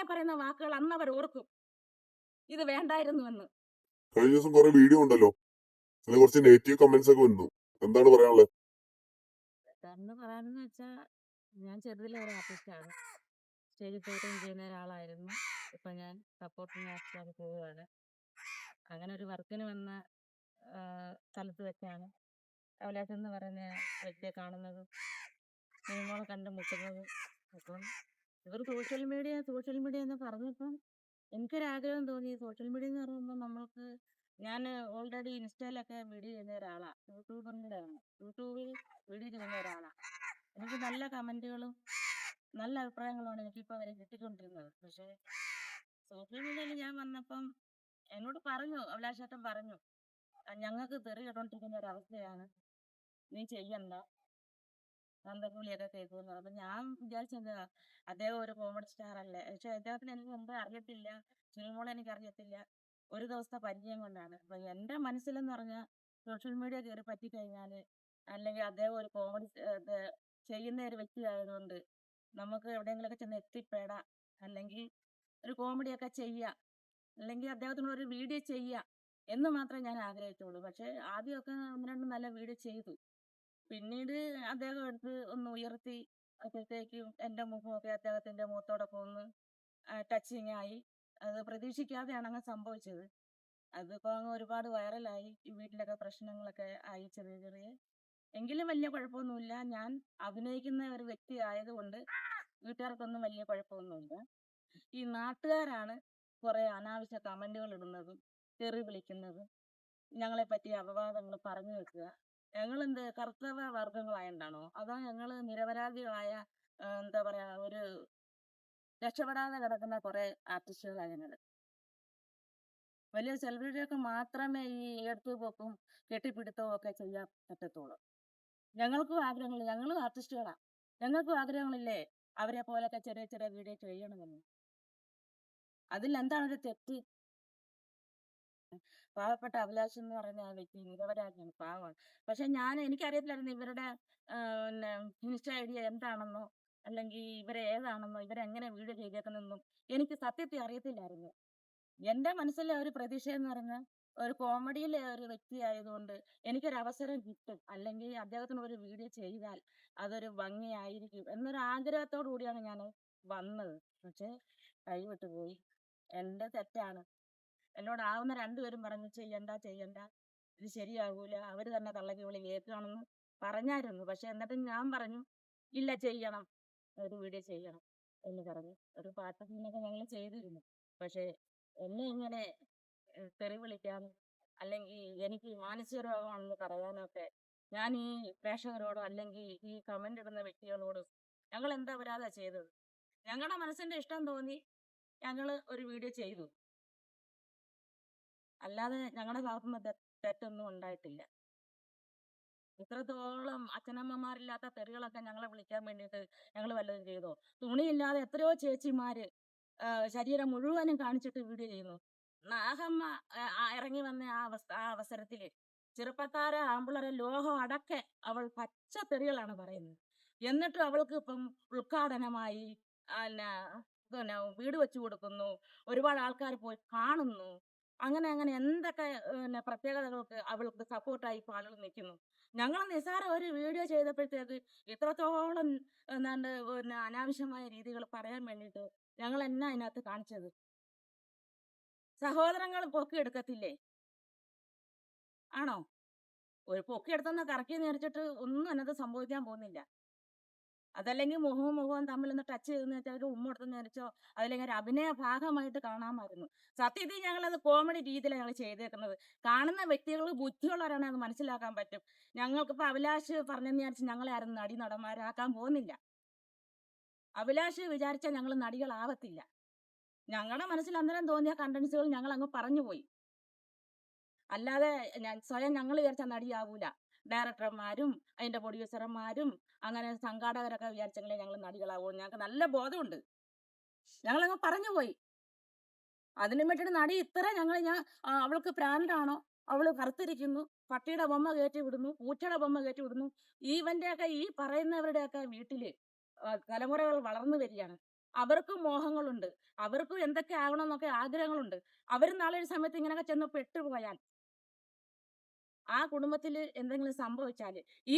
നമ്മളെ പറയുന്ന വാക്കുകൾ അന്ന് അവർ ഓർക്കും. ഇത് വേണ്ടായിരുന്നു എന്ന് കഴിഞ്ഞ ദിവസം കുറെ വീഡിയോ ഉണ്ടല്ലോ. അതിൽ കുറച്ച് നെഗറ്റീവ് കമന്റ്സ് ഒക്കെ വന്നു. എന്താണ് പറയാനുള്ളത്? തെറ്റാണെന്ന് പറയാനെന്ന് വെച്ചാൽ ഞാൻ ചെറുതിലെ ഒരു ആർട്ടിസ്റ്റാണ് സ്റ്റേജിൽ പെർഫോം ചെയ്യുന്ന ഒരാളായിരുന്നു. ഇപ്പം ഞാൻ സപ്പോർട്ടിങ് ആർട്ടിസ്റ്റാണ് പോവുകയാണ്. അങ്ങനെ ഒരു വർക്കിന് വന്ന സ്ഥലത്ത് വെച്ചാണ് കമലാസൻ എന്ന് പറയുന്ന വ്യക്തിയെ കാണുന്നതും നിയമോളെ കണ്ട് മുട്ടുന്നതും അപ്പം ഇവർ സോഷ്യൽ മീഡിയ സോഷ്യൽ മീഡിയ എന്ന് പറഞ്ഞപ്പം എനിക്കൊരാഗ്രഹം തോന്നി. സോഷ്യൽ മീഡിയ എന്ന് പറയുമ്പോൾ നമ്മൾക്ക് ഞാൻ ഓൾറെഡി ഇൻസ്റ്റയിലൊക്കെ വീഡിയോ ചെയ്യുന്ന ഒരാളാണ് യൂട്യൂബറിന്റെയാണ് യൂട്യൂബിൽ വീഡിയോ ചെയ്യുന്ന ഒരാളാണ് എനിക്ക് നല്ല കമന്റുകളും നല്ല അഭിപ്രായങ്ങളുമാണ് എനിക്കിപ്പോൾ വരെ കിട്ടിക്കൊണ്ടിരുന്നത്. പക്ഷേ സോഷ്യൽ മീഡിയയിൽ ഞാൻ വന്നപ്പം എന്നോട് പറഞ്ഞു അഭിലാഷേട്ടൻ പറഞ്ഞു ഞങ്ങൾക്ക് തെറി കേട്ടോണ്ടിരിക്കുന്ന ഒരവസ്ഥയാണ്. നീ ചെയ്യണ്ട. നന്ദകുളിയൊക്കെ കേൾക്കുമെന്ന് അപ്പൊ ഞാൻ വിചാരിച്ചെന്താ അദ്ദേഹം ഒരു കോമഡി സ്റ്റാർ അല്ലേ? പക്ഷെ അദ്ദേഹത്തിന് എനിക്ക് മുമ്പ് അറിയത്തില്ല. സിനിമകളെ എനിക്ക് അറിയത്തില്ല ഒരു ദിവസത്തെ പരിചയം കൊണ്ടാണ്. അപ്പൊ എന്റെ മനസ്സിലെന്ന് പറഞ്ഞാൽ സോഷ്യൽ മീഡിയ കയറി പറ്റിക്കഴിഞ്ഞാൽ അല്ലെങ്കിൽ അദ്ദേഹം ഒരു കോമഡി ചെയ്യുന്ന ഒരു വ്യക്തി ആയതുകൊണ്ട് നമുക്ക് എവിടെയെങ്കിലൊക്കെ ചെന്ന് എത്തിപ്പെടാം. അല്ലെങ്കിൽ ഒരു കോമഡിയൊക്കെ ചെയ്യാം. അല്ലെങ്കിൽ അദ്ദേഹത്തിനോട് ഒരു വീഡിയോ ചെയ്യാം എന്ന് മാത്രമേ ഞാൻ ആഗ്രഹിച്ചുള്ളൂ പക്ഷേ ആദ്യമൊക്കെ ഒന്ന് രണ്ട് നല്ല വീഡിയോ ചെയ്തു. പിന്നീട് അദ്ദേഹം എടുത്ത് ഒന്ന് ഉയർത്തി അപ്പോഴത്തേക്കും എന്റെ മുഖമൊക്കെ അദ്ദേഹത്തിന്റെ മുഖത്തോടൊപ്പം ഒന്ന് ടച്ചിങ് ആയി. അത് പ്രതീക്ഷിക്കാതെയാണ് അങ്ങ് സംഭവിച്ചത്. അതിപ്പോൾ അങ്ങ് ഒരുപാട് വൈറലായി. ഈ വീട്ടിലൊക്കെ പ്രശ്നങ്ങളൊക്കെ ആയി ചെറിയ ചെറിയ. എങ്കിലും വലിയ കുഴപ്പമൊന്നുമില്ല. ഞാൻ അഭിനയിക്കുന്ന ഒരു വ്യക്തി ആയതുകൊണ്ട് വീട്ടുകാർക്കൊന്നും വലിയ കുഴപ്പമൊന്നുമില്ല. ഈ നാട്ടുകാരാണ് കുറെ അനാവശ്യ കമന്റുകൾ ഇടുന്നതും തെറി വിളിക്കുന്നതും ഞങ്ങളെ പറ്റി അപവാദങ്ങൾ പറഞ്ഞു വെക്കുക. ഞങ്ങളെന്ത് കർത്തവ വർഗങ്ങളായോണ്ടാണോ അതോ ഞങ്ങൾ നിരപരാധികളായ എന്താ പറയാ ഒരു രക്ഷപ്പെടാതെ കിടക്കുന്ന കുറെ ആർട്ടിസ്റ്റുകളാണ് ഞങ്ങൾ വലിയ സെലിബ്രിറ്റിയൊക്കെ മാത്രമേ ഈ എടുത്തു പോക്കും കെട്ടിപ്പിടുത്തവും ഒക്കെ ചെയ്യാൻ പറ്റത്തുള്ളൂ. ഞങ്ങൾക്കും ആഗ്രഹങ്ങൾ ഞങ്ങളും ആർട്ടിസ്റ്റുകളാണ് ഞങ്ങൾക്കും ആഗ്രഹങ്ങളില്ലേ അവരെ പോലൊക്കെ ചെറിയ ചെറിയ വീഡിയോ ചെയ്യണമെന്ന്. അതിൽ എന്താണ് ഒരു തെറ്റ്? പാവപ്പെട്ട അഭിലാഷ് എന്ന് പറയുന്ന ആ വ്യക്തി നിരപരാധിയാണ് പാവമാണ് പക്ഷെ ഞാൻ എനിക്കറിയത്തില്ലായിരുന്നു ഇവരുടെ പിന്നെ ഇൻസ്റ്റ ഐ ഡി എന്താണെന്നോ അല്ലെങ്കിൽ ഇവരെ ഏതാണെന്നോ ഇവരെങ്ങനെ വീഡിയോ ചെയ്തേക്കുന്നെന്നും എനിക്ക് സത്യത്തെ അറിയത്തില്ലായിരുന്നു. എന്റെ മനസ്സിലെ ഒരു പ്രതീക്ഷ എന്ന് പറഞ്ഞാൽ ഒരു കോമഡിയിലെ ഒരു വ്യക്തി ആയതുകൊണ്ട് എനിക്കൊരു അവസരം കിട്ടും. അല്ലെങ്കിൽ അദ്ദേഹത്തിന് ഒരു വീഡിയോ ചെയ്താൽ അതൊരു ഭംഗിയായിരിക്കും എന്നൊരു ആഗ്രഹത്തോടു കൂടിയാണ് ഞാൻ വന്നത്. പക്ഷെ കൈവിട്ടു പോയി എന്റെ തെറ്റാണ്. എന്നോടാവുന്ന രണ്ടുപേരും പറഞ്ഞു ചെയ്യണ്ട ചെയ്യണ്ട. ഇത് ശരിയാകൂല അവർ തന്നെ തള്ളക്കി വിളി കേൾക്കുകയാണെന്ന് പറഞ്ഞായിരുന്നു. പക്ഷെ എന്നിട്ടും ഞാൻ പറഞ്ഞു ഇല്ല ചെയ്യണം. ഒരു വീഡിയോ ചെയ്യണം. എന്ന് പറഞ്ഞു. ഒരു പാട്ട് സീനൊക്കെ ഞങ്ങൾ ചെയ്തിരുന്നു. പക്ഷെ എന്നെ ഇങ്ങനെ തെറി വിളിക്കാനും അല്ലെങ്കിൽ എനിക്ക് മാനസിക രോഗമാണെന്ന് പറയാനൊക്കെ ഞാൻ ഈ പ്രേക്ഷകരോടോ അല്ലെങ്കിൽ ഈ കമന്റ് ഇടുന്ന വ്യക്തികളോടും ഞങ്ങൾ എന്താ അപരാധ ചെയ്തത്? ഞങ്ങളുടെ മനസ്സിന്റെ ഇഷ്ടം തോന്നി ഞങ്ങൾ ഒരു വീഡിയോ ചെയ്തു. അല്ലാതെ ഞങ്ങളുടെ ഭാഗത്തുനിന്ന് തെറ്റൊന്നും ഉണ്ടായിട്ടില്ല. ഇത്രത്തോളം അച്ഛനമ്മമാരില്ലാത്ത തെറികളൊക്കെ ഞങ്ങളെ വിളിക്കാൻ വേണ്ടിയിട്ട് ഞങ്ങൾ വല്ലതും ചെയ്തോ? തുണിയില്ലാതെ എത്രയോ ചേച്ചിമാര് ശരീരം മുഴുവനും കാണിച്ചിട്ട് വീഡിയോ ചെയ്യുന്നു. നാഗമ്മ ഇറങ്ങി വന്ന ആ അവസ്ഥ ആ അവസരത്തിൽ ചെറുപ്പക്കാരെ ആമ്പിളരെ ലോഹം അടക്കെ അവൾ പച്ച തെറികളാണ് പറയുന്നത്. എന്നിട്ടും അവൾക്ക് ഇപ്പം ഉദ്ഘാടനമായി പിന്നെ വീട് വെച്ചു കൊടുക്കുന്നു. ഒരുപാട് ആൾക്കാർ പോയി കാണുന്നു. അങ്ങനെ അങ്ങനെ എന്തൊക്കെ പിന്നെ പ്രത്യേകതകൾക്ക് അവൾക്ക് സപ്പോർട്ടായി ഇപ്പൊ ആളുകൾ നിൽക്കുന്നു. ഞങ്ങൾ നിസാര ഒരു വീഡിയോ ചെയ്തപ്പോഴത്തേക്ക് ഇത്രത്തോളം എന്താണ്ട് പിന്നെ അനാവശ്യമായ രീതികൾ പറയാൻ വേണ്ടിയിട്ട് ഞങ്ങൾ എന്നാ അതിനകത്ത് കാണിച്ചത്? സഹോദരങ്ങൾ പൊക്കിയെടുക്കത്തില്ലേ ആണോ? ഒരു പൊക്കിയെടുത്തെന്ന് കറക്കി നേരിച്ചിട്ട് ഒന്നും അതിനകത്ത് സംഭവിക്കാൻ പോകുന്നില്ല. അതല്ലെങ്കിൽ മുഖവും മുഖവും തമ്മിൽ ഒന്ന് ടച്ച് ചെയ്തെന്ന് വെച്ചാൽ ഒരു ഉമ്മ എടുത്ത് അതല്ലെങ്കിൽ ഒരു അഭിനയ ഭാഗമായിട്ട് കാണാമായിരുന്നു സത്യത്തിൽ ഞങ്ങൾ അത് കോമഡി രീതിയിലാണ് ഞങ്ങൾ ചെയ്തേക്കുന്നത്. കാണുന്ന വ്യക്തികൾ ബുദ്ധിയുള്ളവരാണ് അത് മനസ്സിലാക്കാൻ പറ്റും. ഞങ്ങൾക്കിപ്പോൾ അഭിലാഷ് പറഞ്ഞെന്ന് വിചാരിച്ച് ഞങ്ങളെ ആരും നടി നടന്മാരാക്കാൻ പോകുന്നില്ല. അഭിലാഷ് വിചാരിച്ചാൽ ഞങ്ങൾ നടികളാവത്തില്ല. ഞങ്ങളുടെ മനസ്സിൽ അന്നേരം തോന്നിയ കണ്ടൻസുകൾ ഞങ്ങൾ അങ്ങ് പറഞ്ഞുപോയി. അല്ലാതെ സ്വയം ഞങ്ങൾ വിചാരിച്ച നടിയാവൂല. ഡയറക്ടർമാരും അതിന്റെ പ്രൊഡ്യൂസർമാരും അങ്ങനെ സംഘാടകരൊക്കെ വിചാരിച്ചെങ്കിലേ ഞങ്ങൾ നടികളാവുള്ളൂ. ഞങ്ങൾക്ക് നല്ല ബോധമുണ്ട്. ഞങ്ങളങ്ങ് പറഞ്ഞുപോയി അതിനും വേണ്ടിയിട്ട് നടി ഇത്ര ഞങ്ങൾ ഞാൻ അവൾക്ക് പ്രാന്താണോ? അവൾ കറുത്തിരിക്കുന്നു. പട്ടിയുടെ ബൊമ്മ കയറ്റി വിടുന്നു. പൂച്ചയുടെ ബൊമ്മ കയറ്റി വിടുന്നു. ഈവന്റെയൊക്കെ ഈ പറയുന്നവരുടെയൊക്കെ വീട്ടിൽ തലമുറകൾ വളർന്നു വരികയാണ്. അവർക്കും മോഹങ്ങളുണ്ട്. അവർക്കും എന്തൊക്കെ ആവണമെന്നൊക്കെ ആഗ്രഹങ്ങളുണ്ട്. അവർ നാളെ ഒരു സമയത്ത് ഇങ്ങനെയൊക്കെ ചെന്ന് പെട്ടുപോയാൽ ആ കുടുംബത്തിൽ എന്തെങ്കിലും സംഭവിച്ചാൽ ഈ